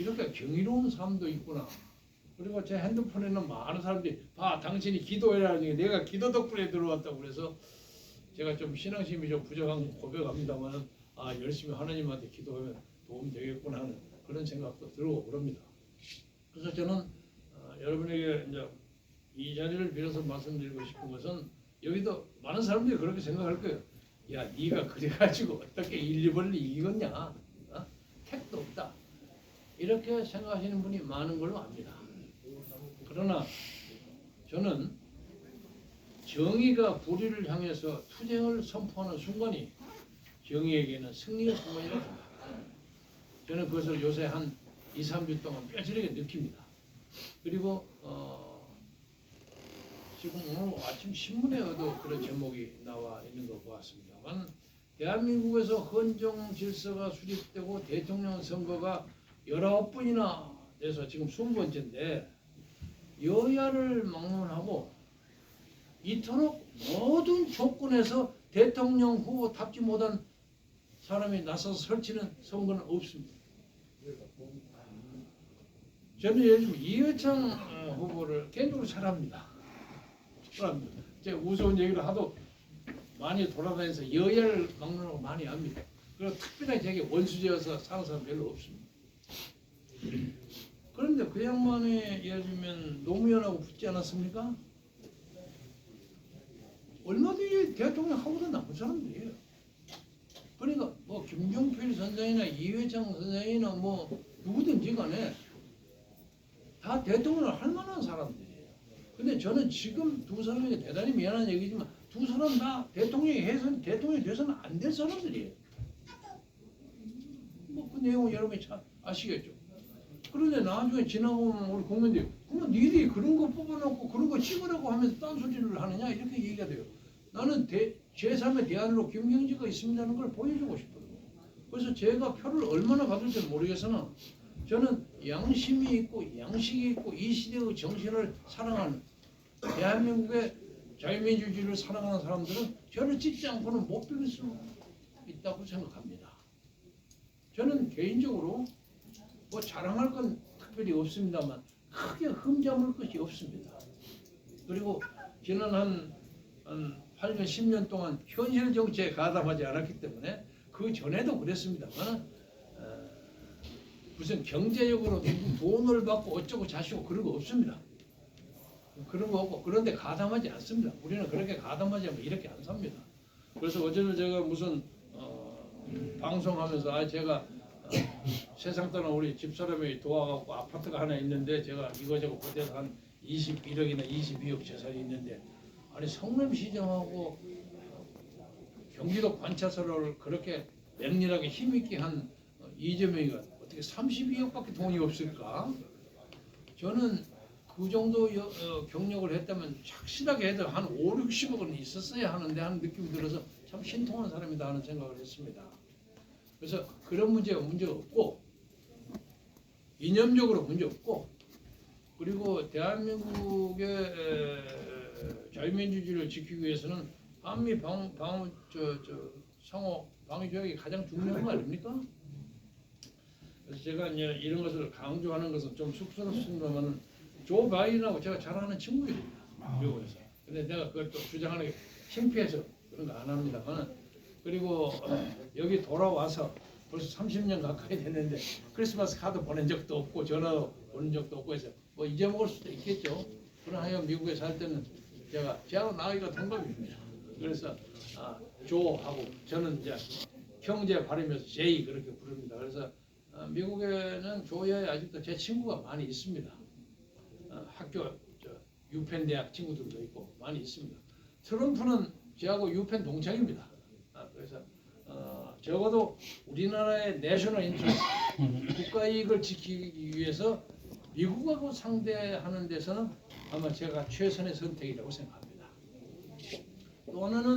이렇게 경이로운 사람도 있구나. 그리고 제 핸드폰에는 많은 사람들이 봐 당신이 기도해라니 내가 기도 덕분에 들어왔다고 그래서 제가 좀 신앙심이 좀 부족한 거 고백합니다만 아 열심히 하나님한테 기도하면 도움이 되겠구나 하는 그런 생각도 들고 그럽니다. 그래서 저는 어, 여러분에게 이제 이 자리를 빌어서 말씀드리고 싶은 것은 여기도 많은 사람들이 그렇게 생각할 거예요. 야, 네가 그래가지고 어떻게 1, 2번을 이기겠냐? 어? 택도 없다. 이렇게 생각하시는 분이 많은 걸로 압니다. 그러나 저는 정의가 불의를 향해서 투쟁을 선포하는 순간이 정의에게는 승리의 순간이라고 생각합니다. 저는 그것을 요새 한 2, 3주 동안 뼈저리게 느낍니다. 그리고 어, 지금 오늘 아침 신문에도 그런 제목이 나와 있는 걸 보았습니다만 대한민국에서 헌정 질서가 수립되고 대통령 선거가 19번이나 돼서 지금 20번째인데 여야를 막론하고 이토록 모든 조건에서 대통령 후보 답지 못한 사람이 나서서 설치는 선거는 없습니다. 저는 요즘 이회창 어, 후보를 개인적으로 사랑합니다. 사랑합니다. 제가 무서운 얘기를 하도 많이 돌아다니면서 여야를 막론하고 많이 합니다. 그리고 특별하게 제게 원수지어서 사는 사람 별로 없습니다. 그런데 그 양반이 예를 들면 노무현하고 붙지 않았습니까? 얼마든지 대통령 하고도 나쁜 사람들이에요. 그러니까 뭐 김종필 선생이나 이회창 선생이나 뭐 누구든지 간에 다 대통령을 할 만한 사람들이에요. 근데 저는 지금 두 사람에게 대단히 미안한 얘기지만 두 사람 다 대통령이 해선 대통령이 돼서는 안 될 사람들이에요. 뭐 그 내용은 여러분이 잘 아시겠죠. 그런데 나중에 지나가면 우리 국민들이 그러면 니들이 그런 거 뽑아놓고 그런 거 찍으라고 하면서 딴소리를 하느냐 이렇게 얘기가 돼요. 나는 대, 제3의 대안으로 김경지가 있습니다는 걸 보여주고 싶거든요. 그래서 제가 표를 얼마나 받을지 모르겠으나 저는 양심이 있고 양식이 있고 이 시대의 정신을 사랑하는 대한민국의 자유민주주의를 사랑하는 사람들은 저를 찍지 않고는 못 비길 수 있다고 생각합니다. 저는 개인적으로 뭐 자랑할 건 특별히 없습니다만 크게 흠잡을 것이 없습니다. 그리고 지난 한, 한 8년, 10년 동안 현실 정치에 가담하지 않았기 때문에 그 전에도 그랬습니다만 어, 무슨 경제적으로 돈을 받고 어쩌고 자시고 그런 거 없습니다. 그런 거 없고 그런데 가담하지 않습니다. 우리는 그렇게 가담하지 않고 이렇게 안 삽니다. 그래서 어제는 제가 무슨 어, 방송하면서 아 제가 어, 세상 떠난 우리 집사람이 도와갖고 아파트가 하나 있는데 제가 이거저거 보태서 한 21억이나 22억 재산이 있는데 아니 성남시장하고 경기도 관차소를 그렇게 맹렬하게 힘있게 한 어, 이재명이가 어떻게 32억밖에 돈이 없을까? 저는 그 정도 여- 어, 경력을 했다면 확실하게 해도 한 5, 60억은 있었어야 하는데 하는 느낌이 들어서 참 신통한 사람이다 하는 생각을 했습니다. 그래서 그런 문제가 문제 없고 이념적으로 문제 없고 그리고 대한민국의 에, 자유민주주의를 지키기 위해서는 한미 방, 방, 저, 저, 상호 방위 조약이 가장 중요한 거 아닙니까? 그래서 제가 이제 이런 것을 강조하는 것은 좀 쑥스럽습니다만은 조 바이든하고 제가 잘 아는 친구예요 미국에서. 근데 내가 그걸 또 주장하는 게 창피해서 그런 거 안 합니다만은 그리고 어, 여기 돌아와서 벌써 30년 가까이 됐는데 크리스마스 카드 보낸 적도 없고 전화도 보낸 적도 없고 해서 뭐 잊어먹을 수도 있겠죠. 그러나 하여 미국에 살 때는 제가 제하고 나이가 동갑입니다. 그래서 아, 조하고 저는 이제 형제 발음에서 제이 그렇게 부릅니다. 그래서 아, 미국에는 조야에 아직도 제 친구가 많이 있습니다. 어, 학교 저 유펜 대학 친구들도 있고 많이 있습니다. 트럼프는 저하고 유펜 동창입니다. 아, 그래서 어, 적어도 우리나라의 내셔널 인트레스 국가 이익을 지키기 위해서 미국하고 상대하는 데서는 아마 제가 최선의 선택이라고 생각합니다. 또 하나는